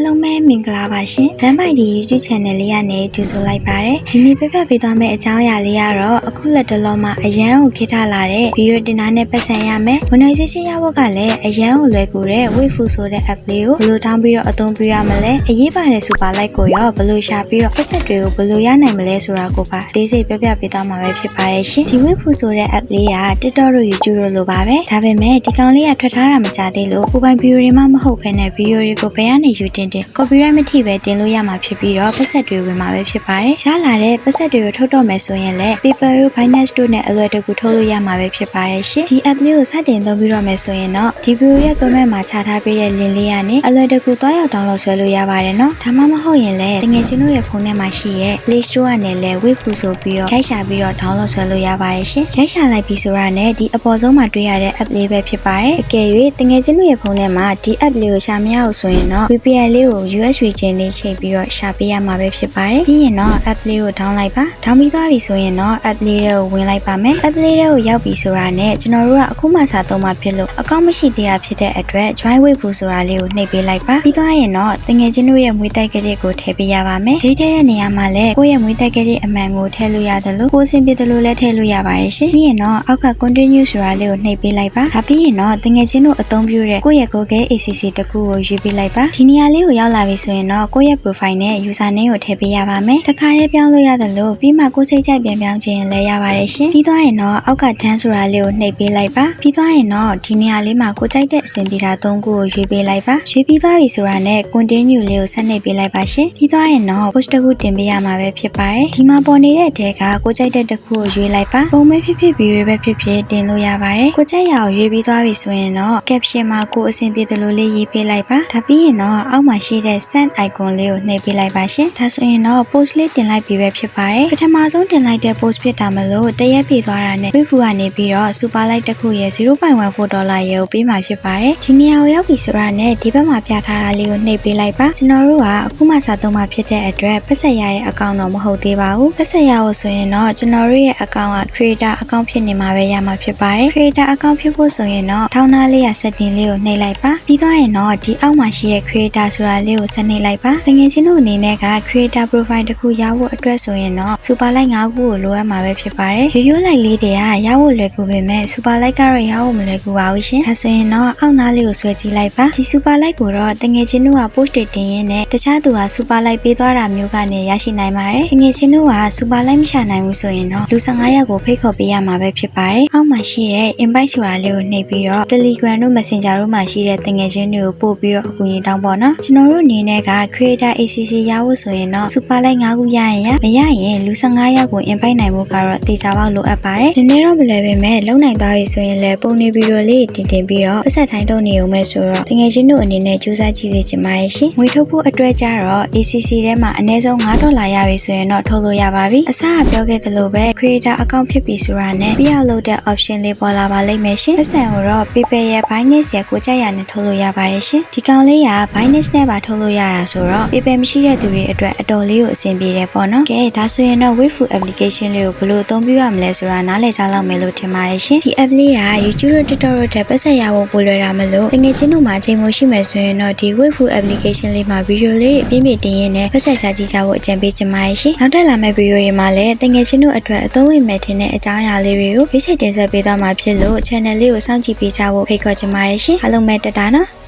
အားလုံးပဲမင်္ဂလာပါရှင်လမ်းပိုက်ဒီ YouTube channel လေးကနေကြိုဆိုလိုက်ပါရစေဒီနေ့ပြပြပေးသွားမယ့်အကြောင်းအရာလေးကတော့အခုလက်တလုံးမှာအရန်ကိုခိထားလာတဲ့ဗီဒီယိုတင်တာနဲ့ပတ်သက်ရမယ် monetization ရဖို့ကလည်းအရန်ကိုလွယ်ကူတဲ့ Wave ဆိုတဲ့ app လေးကိုဘယ်လိုတောင်းပြီးတော့အသုံးပြုရမလဲအရေးပါတယ်ဆိုပါလိုက်ကိုရောဘယ်လိုရှာပြီးတော့ပတ်သက်တွေကိုဘယ်လိုရနိုင်မလဲဆိုတာကိုပါအသေးစိတ်ပြပြပေးသွားမှာပဲဖြစ်ပါတယ်ရှင်ဒီ Wave ဆိုတဲ့ app လေးက TikTok တို့ YouTube တို့လိုပါပဲဒါပေမဲ့ဒီကောင်လေးကထွက်ထားတာမကြသေးလို့ကိုပိုင်ဗီဒီယိုတွေမှမဟုတ်ဘဲနဲ့ဗီဒီယိုတွေကိုဘယ်ကနေယူတင်တင် copyright မထိပဲတင်လို့ရမှာဖြစ်ပြီးတော့ပတ်သက်တွေဝင်မှာပဲဖြစ်ပါတယ်ရလာတဲ့ပတ်သက်တွေကိုထုတ်တော့မယ်ဆိုရင်လည်း paper တို့ Binance တို့နဲ့အလွယ်တကူထုတ်လို့ရမှာပဲဖြစ်ပါတယ်ရှင်ဒီ app လေးကိုစတင်သုံးပြီးတော့မယ်ဆိုရင်တော့ဒီဗီဒီယိုရဲ့ comment မှာချထားပေးတဲ့ link လေးကနေအလွယ်တကူသွားရောက် download ဆွဲလို့ရပါတယ်နော်ဒါမှမဟုတ်ရင်လည်းတကယ်ချင်းတို့ရဲ့ဖုန်းထဲမှာရှိရဲ့ Play Store ကနေလည်း web ဖူဆိုပြီးတော့ရိုက်ရှာပြီးတော့ download ဆွဲလို့ရပါတယ်ရှင်ရိုက်ရှာလိုက်ပြီးဆိုတာနဲ့ဒီအပေါ်ဆုံးမှာတွေ့ရတဲ့ app လေးပဲဖြစ်ပါတယ်အကယ်၍တကယ်ချင်းတို့ရဲ့ဖုန်းထဲမှာဒီ app လေးကိုရှာမရအောင်ဆိုရင်တော့ VPN လေးကို USB ချင်းလေးချိန်ပြီးတော့ရှာပေးရမှာပဲဖြစ်ပါတယ်ပြီးရင်တော့ app လေးကို down လိုက်ပါ down ပြီးသွားပြီဆိုရင်တော့ app လေးကိုဝင်လိုက်ပါမယ် app လေးကိုရောက်ပြီဆိုတာနဲ့ကျွန်တော်တို့ကအခုမှစာသုံးမှဖြစ်လို့အကောင့်မရှိသေးတာဖြစ်တဲ့အတွက် join web ဘူးဆိုတာလေးကိုနှိပ်ပေးလိုက်ပါပြီးသွားရင်တော့တကယ်ချင်းတို့ရဲ့မွေးတိုက်ကလေးကိုထည့်ပေးရပါမယ်ဒိတ်တဲ့နေရာမှာလည်းကိုယ့်ရဲ့မွေးတိုက်ကလေးအမှန်ကိုထည့်လို့ရတယ်လို့ကိုယ်စင်ပြတယ်လို့လည်းထည့်လို့ရပါတယ်ရှင်ပြီးရင်တော့အောက်က continue ဆိုတာလေးကိုနှိပ်ပေးလိုက်ပါဒါပြီးရင်တော့တကယ်ချင်းတို့အသုံးပြုတဲ့ကိုယ့်ရဲ့ Google ACC တကူကိုရွေးပေးလိုက်ပါဒီနေရာလေးကိုရောက်လာပြီဆိုရင်တော့ကိုယ့်ရဲ့ profile နဲ့ user name ကိုထည့်ပေးရပါမယ်တခါတည်းပြောင်းလို့ရတယ်လို့ပြီးမှကိုယ်စိတ်ကြိုက်ပြန်ပြောင်းခြင်းလည်းရပါတယ်ရှင်ပြီးသွားရင်တော့အောက်က dance ဆိုတာလေးကိုနှိပ်ပေးလိုက်ပါပြီးသွားရင်တော့ဒီနေရာလေးမှာကိုယ်ကြိုက်တဲ့အဆင်ပြေတာ၃ခုကိုရွေးပေးလိုက်ပါရွေးပြီးသွားပြီဆိုတာနဲ့ continue လေးကိုဆက်နှိပ်ပေးလိုက်ပါရှင်ပြီးသွားရင်တော့ post တစ်ခုတင်ပေးရမှာပဲဖြစ်ပါတယ်ဒီမှာပေါ်နေတဲ့အထက်ကကိုယ်ကြိုက်တဲ့တစ်ခုကိုရွေးလိုက်ပါပုံမဲဖြစ်ဖြစ်ဗီဒီယိုပဲဖြစ်ဖြစ်တင်လို့ရပါတယ်ကိုယ်ကြိုက်ရာကိုရွေးပြီးသွားပြီဆိုရင်တော့ caption မှာကိုယ်အဆင်ပြေသလိုလေးရေးပေးလိုက်ပါဒါပြီးရင်တော့အောက်မှာရှိတဲ့ send icon လေးကိုနှိပ်ပေးလိုက်ပါရှင်ဒါဆိုရင်တော့ post လေးတင်လိုက်ပြီပဲဖြစ်ပါတယ်ပထမဆုံးတင်လိုက်တဲ့ post ဖြစ်တာမလို့တရက်ပြေသွားတာနဲ့ဝိဖူကနေပြီးတော့ super like တစ်ခုရဲ့0.14ဒေါ်လာရေကိုပေးမှာဖြစ်ပါတယ်ဒီနေရာကိုရောက်ပြီဆိုတာနဲ့ဒီဘက်မှာပြထားတာလေးကိုနှိပ်ပေးလိုက်ပါကျွန်တော်တို့ကအခုမှစာသုံးမှဖြစ်တဲ့အတွက်ပတ်ဆက်ရတဲ့အကောင့်တော့မဟုတ်သေးပါဘူးပတ်ဆက်ရဖို့ဆိုရင်တော့ကျွန်တော်တို့ရဲ့အကောင့်က creator အကောင့်ဖြစ်နေမှာပဲရမှာဖြစ်ပါတယ် creator အကောင့်ဖြစ်ဖို့ဆိုရင်တော့ထောင်းသားလေးရ setting လေးကိုနှိပ်လိုက်ပါပြီးသွားရင်တော့ဒီအောက်မှာရှိတဲ့ creator ဆိုတာလေးကိုဆက်နှိပ်လိုက်ပါတကယ်ချင်းတို့အနေနဲ့က creator profile တစ်ခုရဖို့အတွက်ဆိုရင်တော့ super like 5ခုကိုလိုအပ်မှာပဲဖြစ်ပါတယ်ရိုးရိုး like လေးတွေကရဖို့လွယ်ကူပေမဲ့ super like ကတော့ရဖို့မလွယ်ကူပါဘူးရှင်ဒါဆိုရင်တော့အောက်နားလေးကိုဆွဲကြည့်လိုက်ပါဒီ super like ကိုတော့တကယ်ချင်းတို့က post တွေတင်ရင်းနဲ့တခြားသူက super like ပေးသွားတာမျိုးကနေရရှိနိုင်ပါတယ်တကယ်ချင်းတို့က super like မရှာနိုင်ဘူးဆိုရင်တော့လူ15ယောက်ကိုဖိတ်ခေါ်ပေးရမှာပဲဖြစ်ပါတယ်အောက်မှာရှိတဲ့ invite ဆိုတာလေးကိုနှိပ်ပြီးတော့ Telegram တို့ Messenger တို့မှာရှိတဲ့တကယ်ချင်းတွေကိုပို့ပြီးတော့အကူအညီတောင်းပေါ့နော်ကျွန်တော်တို့အနေနဲ့က creator ACC ရဖို့ဆိုရင်တော့ super like 5ခုရရင်ရမရရင်လူ15ယောက်ကို invite နိုင်ဖို့ကတော့တေချာပေါက်လိုအပ်ပါတယ်ဒီနေ့တော့မလွယ်ပေမဲ့လုံနိုင်သွားပြီဆိုရင်လည်းပုံနေဗီဒီယိုလေးတင်တင်ပြီးတော့ပတ်ဆက်ထိုင်းထုတ်နေုံမဲ့ဆိုတော့တကယ်ချင်းတို့အနေနဲ့စူးစမ်းကြည့်စေချင်ပါတယ်ရှင်ငွေထုတ်ဖို့အတွက်ကြတော့ ACC ထဲမှာအနည်းဆုံး9ဒေါ်လာရပြီဆိုရင်တော့ထုတ်လို့ရပါပြီအစကပြောခဲ့သလိုပဲ creator account ဖြစ်ပြီဆိုတာနဲ့ပြရလို့တဲ့ option လေးပေါ်လာပါလိမ့်မယ်ရှင်ပတ်စံကိုတော့ PayPal ရဲ့ Binance ရဲ့ကိုကြိုက်ရနဲ့ထုတ်လို့ရပါတယ်ရှင်ဒီကောင်လေးက Binance နဲ့ပါထုတ်လို့ရတာဆိုတော့ PayPal မရှိတဲ့သူတွေအတွက်အတော်လေးကိုအဆင်ပြေတယ်ပေါ့နော်ကဲဒါဆိုရင်တော့ Wayfu application လေးကိုဘယ်လိုအသုံးပြုရမလဲဆိုတာနားလည်ကြလောက်မယ်လို့ထင်ပါတယ်ရှင်ဒီ app လေးက YouTube တို့ TikTok တို့တက်ပတ်ဆက်ရဖို့ပိုလွယ်တာမလို့တကယ်ချင်းတို့မှာအချိန်မရှိမယ်ဆိုရင်တော့ဒီ Wayfu application လေးမှာဗီဒီယိုလေးတွေအပြည့်ပြည့်တင်ရင်းနဲ့ပတ်ဆက်စားကြည့်ကြဖို့အကြံပေးချင်ပါတယ်ရှင်နောက်တက်လာမယ့်ဗီဒီယိုတွေမှာလည်းတကယ်ချင်းတို့အတွက်အသုံးဝင်မဲ့ထင်တဲ့အကြောင်းအရာလေးတွေကိုဖိစိတ်တင်ဆက်ပေးသွားမှာဖြစ်လို့ channel လေးကိုစောင့်ကြည့်ပေးကြဖို့ဖိတ်ခေါ်ချင်ပါတယ်ရှင်အားလုံးပဲတတားနော်